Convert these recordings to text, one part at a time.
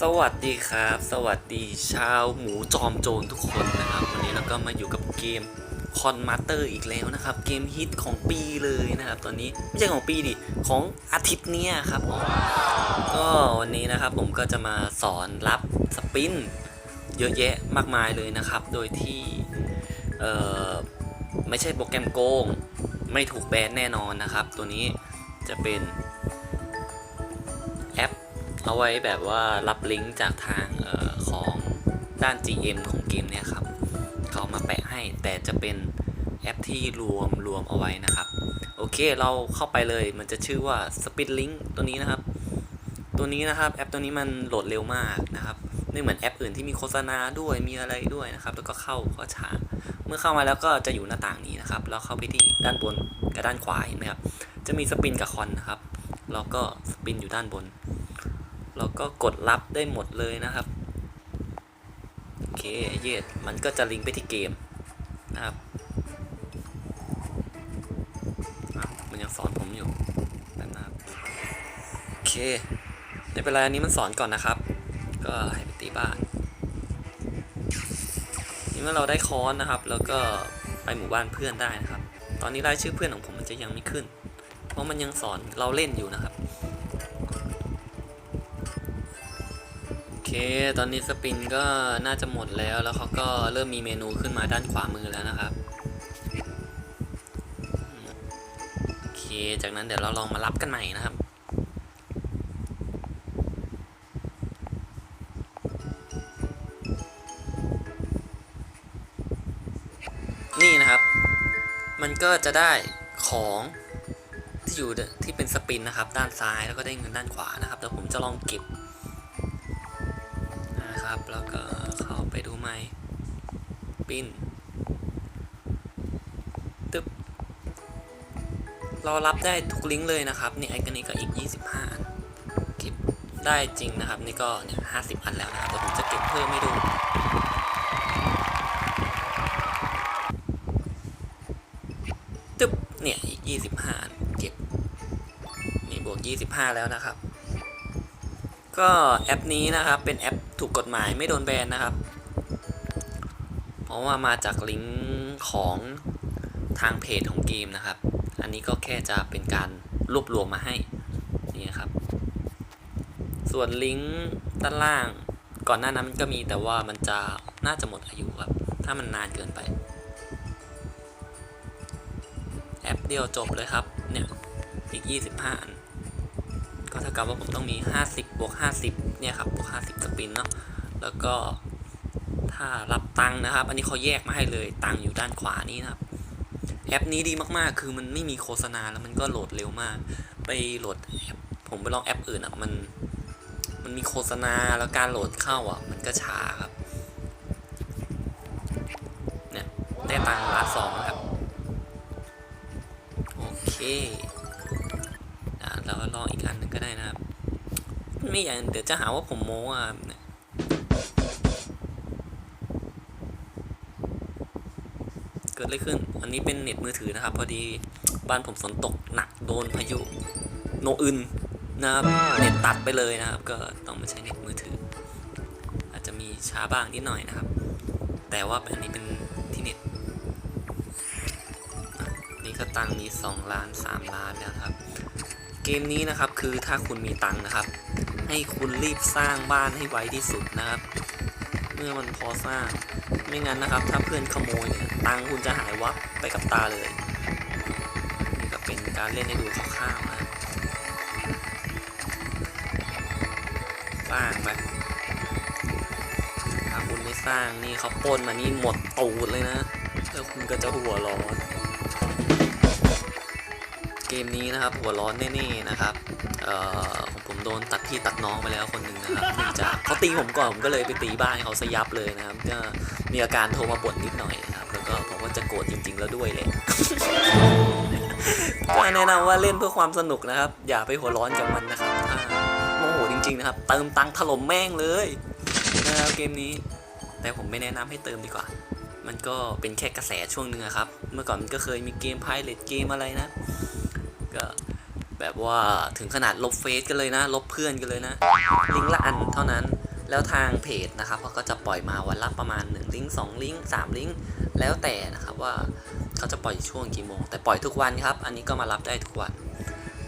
สวัสดีครับ สวัสดีชาวหมูจอมโจรทุกคนนะครับ วันนี้เราก็มาอยู่กับเกมคอนมาเตอร์อีกแล้วนะครับ เกมฮิตของปีเลยนะครับ ตอนนี้ไม่ใช่ของปีดิ ของอาทิตย์เนี้ยครับผมก็วันนี้นะครับผมก็จะมาสอนรับสปินเยอะแยะมากมายเลยนะครับ โดยที่เอ่อไม่ใช่โปรแกรมโกง ไม่ถูกแบนแน่นอนนะครับ ตัวนี้จะเป็น เอาไว้แบบว่ารับลิงก์จากทางออของด้าน GM ของเกมเนี่ยครับเขามาแปะให้แต่จะเป็นแอปที่รวมรวมเอาไว้นะครับ โอเคเราเข้าไปเลยมันจะชื่อว่า Speed Link ตัวนี้นะครับ ตัวนี้นะครับแอปตัวนี้มันโหลดเร็วมากนะครับไม่เหมือนแอปอื่นที่มีโฆษณาด้วยมีอะไรด้วยนะครับ แล้วก็เข้าก็ช้าเมื่อเข้ามาแล้วก็จะอยู่หน้าต่างนี้นะครับเราเข้าไปที่ด้านบนกับด้านขวาเห็นไหมครับจะมีสปินกับคอนนะครับ เราก็สปินอยู่ด้านบน เราก็กดรับได้หมดเลยนะครับโอเคเยสมันก็จะลิงก์ไปที่เกมนะครับมันยังสอนผมอยู่นะครับโอเคในเวลานี้มันสอนก่อนนะครับ ก็ให้ไปตีบ้านนี่เมื่อเราได้ค้อนนะครับ แล้วก็ไปหมู่บ้านเพื่อนได้นะครับ ตอนนี้รายชื่อเพื่อนของผมมันจะยังไม่ขึ้น เพราะมันยังสอนเราเล่นอยู่นะครับ ตอนนี้สปินก็น่าจะหมดแล้ว แล้วเขาก็เริ่มมีเมนูขึ้นมาด้านขวามือแล้วนะครับ โอเค จากนั้นเดี๋ยวเราลองมารับกันใหม่นะครับ นี่นะครับ มันก็จะได้ของที่อยู่ที่เป็นสปินนะครับ ด้านซ้ายแล้วก็ได้เงินด้านขวานะครับเดี๋ยวผมจะลองเก็บ นะครับ แล้วก็เข้าไปดูใหม่ปิ้นตึ๊บเรารับได้ทุกลิงก์เลยนะครับนี่ไอ้กันนี้ก็อีก 25อันเก็บได้จริงนะครับ นี่ก็เนี่ย50อันแล้วนะครับเดี๋ยวผมจะเก็บเพิ่มให้ดูตึ๊บเนี่ยอีก 25 อันเก็บนี่บวก 25 แล้วนะครับ ก็แอปนี้นะครับเป็นแอปถูกกฎหมายไม่โดนแบนนะครับ เพราะว่ามาจากลิงก์ของทางเพจของเกมนะครับ อันนี้ก็แค่จะเป็นการรวบรวมมาให้นี่ครับ ส่วนลิงก์ด้านล่างก่อนหน้านั้นมันก็มีแต่ว่ามันจะน่าจะหมดอายุครับ ถ้ามันนานเกินไป แอปเดียวจบเลยครับเนี่ยอีก 25 อัน ก็เท่ากับว่าผมต้องมี 50บวก50 เนี่ยครับบวก50 สปินเนาะแล้วก็ถ้ารับตังค์นะครับ อันนี้เขาแยกมาให้เลยตังค์อยู่ด้านขวานี้นะครับ แอปนี้ดีมากๆ คือมันไม่มีโฆษณาแล้วมันก็โหลดเร็วมาก ไปโหลดแอปผมไปลองแอปอื่นอะมันมันมีโฆษณาแล้วการโหลดเข้าอะ มันก็ช้าครับเนี่ยได้ตังค์ล้านสองครับ โอเค ลองอีกอันหนึ่งก็ได้นะครับไม่อย่างเดี๋ยวจะหาว่าผมโม้อะเนี่ยเกิดอะไรขึ้น อันนี้เป็นเน็ตมือถือนะครับ พอดีบ้านผมฝนตกหนักโดนพายุโนอึนนะครับเน็ตตัดไปเลยนะครับ ก็ต้องมาใช้เน็ตมือถือ อาจจะมีช้าบ้างนิดหน่อยนะครับ แต่ว่าอันนี้เป็นที่เน็ตนี่ก็ตังมี 2 ล้าน 3 ล้านแล้วครับ เกมนี้นะครับคือถ้าคุณมีตังค์นะครับ ให้คุณรีบสร้างบ้านให้ไวที่สุดนะครับ เมื่อมันพอสร้างไม่งั้นนะครับ ถ้าเพื่อนขโมยเนี่ยตังค์คุณจะหายวับไปกับตาเลยนี่ก็เป็นการเล่นให้ดูคร่าวๆนะสร้างไปถ้าคุณไม่สร้างนี่เขาปนมานี่หมดตูดเลยนะแล้วคุณก็จะหัวร้อน มนี้นะครับ หัวร้อนแน่ๆนะครับเอ่อผมโดนตัดพี่ตัดน้องไปแล้วคนหนึ่งนะครับเนื่องจากเขาตีผมก่อนผมก็เลยไปตีบ้านเขาซะยับเลยนะครับ ก็มีอาการโทรมาบ่นนิดหน่อยนะครับ แล้วก็ผมก็จะโกรธจริง ๆ แล้วด้วยเลยก็แนะนำว่าเล่นเพื่อความสนุกนะครับ อย่าไปหัวร้อนกับมันนะครับถ้าโมโหจริง ๆ นะครับ เติมตังค์ถล่มแม่งเลยนะครับเกมนี้ แต่ผมไม่แนะนำให้เติมดีกว่ามันก็เป็นแค่กระแสช่วงหนึ่งอะครับ เมื่อก่อนมันก็เคยมีเกมพายเลตเกมอะไรนะ ก็แบบว่าถึงขนาดลบเฟซกันเลยนะ ลบเพื่อนกันเลยนะ ลิงก์ละอันเท่านั้น แล้วทางเพจนะครับเขาก็จะปล่อยมาวันละประมาณ1ลิงก์2ลิงก์3ลิงก์แล้วแต่นะครับว่าเขาจะปล่อยช่วงกี่โมง แต่ปล่อยทุกวันครับ อันนี้ก็มารับได้ทุกวัน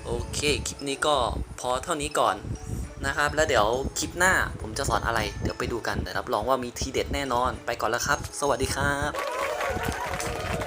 โอเค คลิปนี้ก็พอเท่านี้ก่อนนะครับ แล้วเดี๋ยวคลิปหน้าผมจะสอนอะไร เดี๋ยวไปดูกันแต่รับรองว่ามีทีเด็ดแน่นอน ไปก่อนแล้วครับ สวัสดีครับ